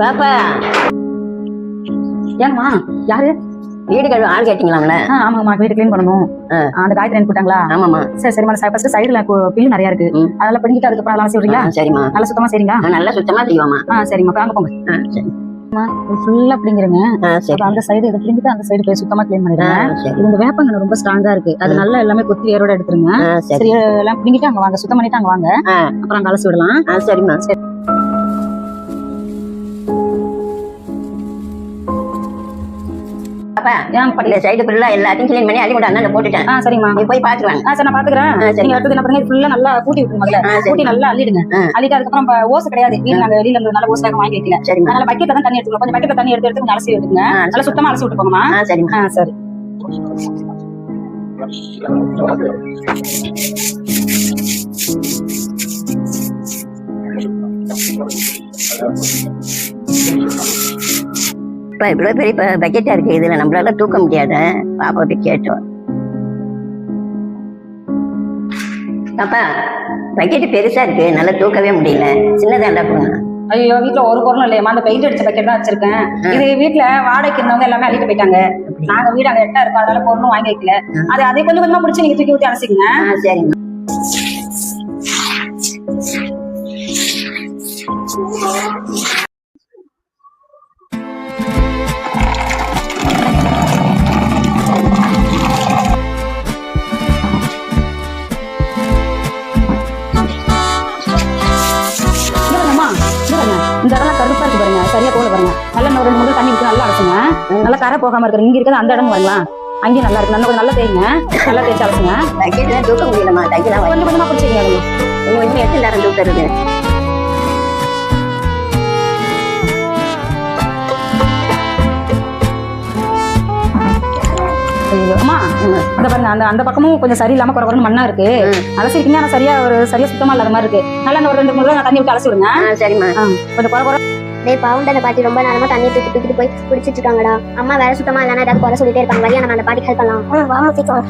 பாப்பா ஏங்கம்மா யாரு? வீடு கழுவ ஆள் கேட்டீங்களாங்களே ஆமாம்மா வீடு க்ளீன் பண்ணணும். அந்த காய்கறி போட்டாங்களா? ஆமாம்மா. சரி சரிம்மா ஃபர்ஸ்ட் சைடுல பில்லு நிறைய இருக்கு. அதெல்லாம் பிடிக்கிட்டு அதுக்கப்புறம் அதெல்லாம் செய்வீங்களா சரிம்மா. நல்லா சுத்தமா செய்றீங்களா? நல்லா சுத்தமா செய்வோம்மா. ஆ சரிம்மா வாங்க போங்க. ஆ, சரி. ஃபுல்லா பிடிங்கிறங்க சரி. அந்த சைடு இதை பிடிங்கிட்டு அந்த சைடு போய் சுத்தமா க்ளீன் பண்ணிடுங்க. சரி. இந்த வேப்பங்கன்னு ரொம்ப ஸ்ட்ராங்கா இருக்கு. அது. நல்லா எல்லாமே கொத்தி வேரோட எடுத்துருங்க. சரி. சரி எல்லாம் பிடிங்கிட்டு அங்க வாங்க. சுத்தம் பண்ணிட்டு அங்க வாங்க. அப்புறம் அங்க அலசி விடலாம். சரிம்மா. பாப்பா ஏன் இந்த சைடு ஃபுல்லா எல்லாத்தையும் கிளீன் பண்ணி அள்ளி கூட அண்ணன் போட்டுட்டேன். ஆ சரிம்மா. நீ போய் பாத்துருவாங்க ஆ சரி நான் பாத்துக்கிறேன். சரி. நீங்க அடுத்தது என்ன பண்ணுங்க ஃபுல்லா நல்லா கூட்டி விட்டுருங்க முதல்ல. சரி. கூட்டி நல்லா அள்ளிடுங்க. அள்ளிட்டு அதுக்கப்புறம் ஓசை கிடையாது. வீடு நாங்க வெளியில இருந்து நல்ல ஓசை வாங்கி வைக்கல. அதனால பக்கெட்ல தான் தண்ணி எடுத்துக்கணும். கொஞ்சம் பக்கெட்ல தண்ணி எடுத்து எடுத்து கொஞ்சம் அலசி ஆ, நல்லா சுத்தமா அலசி விட்டு போங்கம்மா. ஆ சரிம்மா. ஆ சரி. இப்ப இவ்வளவு பெரிய ப- பக்கெட்டா இருக்கு இதுல நம்மளால தூக்க முடியாத பாப்பா போய் கேட்டோம். பாப்பா பக்கெட் பெருசா இருக்கு நல்லா தூக்கவே முடியல. சின்னதாண்டா போங்க. ஐயோ வீட்ல ஒரு பொருளும் இல்லையம்மா அந்த பெயிண்ட் அடிச்ச பக்கெட் தான் வச்சிருக்கேன். இது வீட்ல வாடகைக்கு இருந்தவங்க எல்லாமே அள்ளிட்டு போயிட்டாங்க. நாங்க வீடு அங்க எட்டா இருக்கும் அதனால பொருளும் வாங்கி வைக்கல. அது அதை கொஞ்சம் கொஞ்சமா பிடிச்சி நீங்க தூக்கி ஊத்தி அலசிங்க ஆ சரியா போல பாருங்க. நல்லா இன்னும் ரெண்டு மூணு தண்ணி ஊத்தி நல்லா அலசுங்க. நல்லா கரை போகாம இருக்கு இங்க இருக்கிறது அந்த இடமும் வரலாம் அங்கேயும் நல்லா இருக்கு. நல்லா நல்லா தேய்ங்க. நல்லா தேய்ச்சி தான் தூக்க தைக்கலாம் கொஞ்சம் கொஞ்சமா பிடிச்சிங்க கொஞ்சம். எட்டு நேரம் தூக்குறது அம்மா இந்த பாருங்க அந்த அந்த பக்கமும் கொஞ்சம் சரியில்லாம குறை குறைன்னு மண்ணா இருக்கு. அலசிருக்கீங்க ஆனா சரியா ஒரு சரியா சுத்தமா இல்லாத மாதிரி இருக்கு. நல்லா ஒரு ரெண்டு மூணு தண்ணி விட்டு அலசி விடுங்க. சரிம்மா. கொஞ்சம் குறை குறை. டே பாவுண்ட அந்த பாட்டி ரொம்ப நேரமா தண்ணி தூக்கி தூக்கிட்டு போய் குடிச்சிட்டு இருக்காங்கடா அம்மா வேற சுத்தமா இல்லைனா ஏதாவது குறை சொல்லிட்டே இருப்பாங்க. வழியா நம்ம அந்த பாட்டி ஹெல்ப் பண்ணலாம். வாமா சீக்கிரம்